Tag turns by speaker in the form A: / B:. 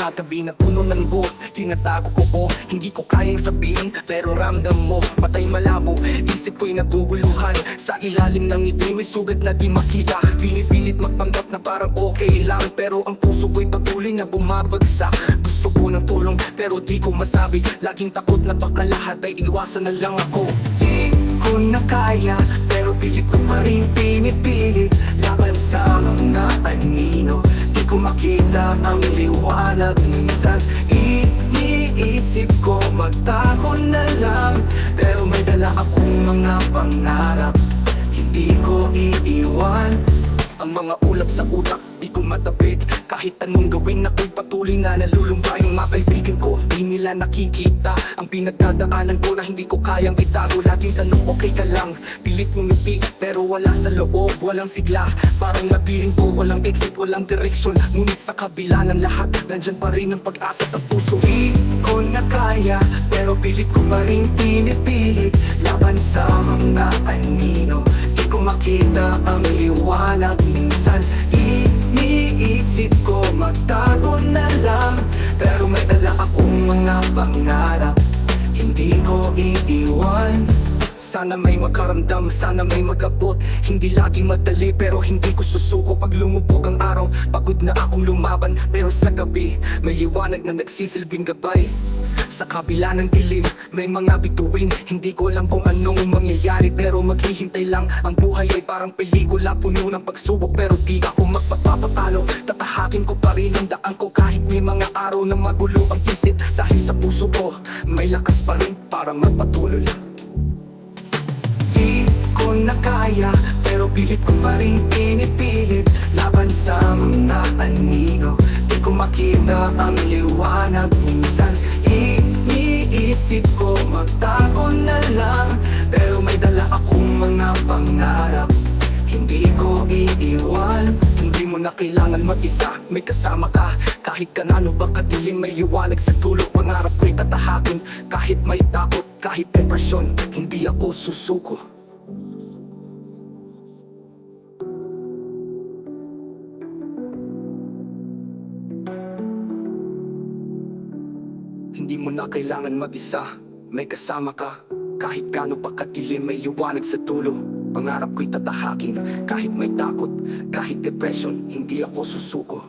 A: Sa tabi ng puno ng buhok Tinatago ko po. Hindi ko kayang sabihin Pero ramdam mo Matay malabo. Isip ko'y naguguluhan Sa ilalim ng ngiti May sugat na di makita. Pinipilit magpanggap na parang okay lang Pero ang puso ko'y patuloy na bumabagsak. Gusto ko ng tulong Pero di ko masabi. Laging takot na baka lahat ay iwasan na lang ako. Di ko na kaya Pero pilit ko pa rin pinipilit. Laban sa mga makita ang liwanag Minsan iniisip ko magtago na lang Pero may dala akong mga pangarap. Hindi ko iiwan ang mga ulap sa utak, Kahit anong gawin ako'y patuloy na nalulumbay Ang mga kaibigan ko, di nila nakikita. Ang pinagdadaanan ko na hindi ko kayang itago. Laging tanong okay ka lang, pilit ngumiti Pero wala sa loob, walang sigla. Parang labirinto, walang exit, walang direksyon. Ngunit sa kabila ng lahat, nandyan pa rin ang pag-asa sa puso. Di ko na kaya, pero pilit ko pa rin pinipilit. Laban sa mga anino Makita ang liwanag. Minsan iniisip ko magtago na lang. Pero may dala akong mga pangarap. Hindi ko iiwan sana may makaramdam, sana may magabot. Hindi laging madali pero hindi ko susuko Pag lumubog ang araw, pagod na akong lumaban Pero sa gabi, may liwanag na nagsisilbing gabay. Sa kabila ng dilim, may mga bituin. Hindi ko alam kung anong mangyayari Pero maghihintay lang. Ang buhay ay parang pelikula Puno ng pagsubok Pero di ako magpapapatalo Tatahakin ko pa rin ang daan ko Kahit may mga araw na magulo ang isip. Dahil sa puso ko, may lakas pa rin Para magpatuloy ko na Pero pilit ko pa rin pinipilit. Laban sa mga anino Di ko makita ang liwanag. Minsan iniisip ko magtago na lang Pero may dala akong mga pangarap. Hindi ko iiwan Hindi mo na kailangan mag-isa. May kasama ka Kahit kanano ba kadilim May liwanag sa dulo. Pangarap ko'y tatahakin Kahit may takot Kahit depresyon Hindi ako susuko Hindi mo na kailangan mag-isa May kasama ka. Kahit gaano pa katilim may liwanag sa dulo. Pangarap ko'y tatahakin. Kahit may takot Kahit depression Hindi ako susuko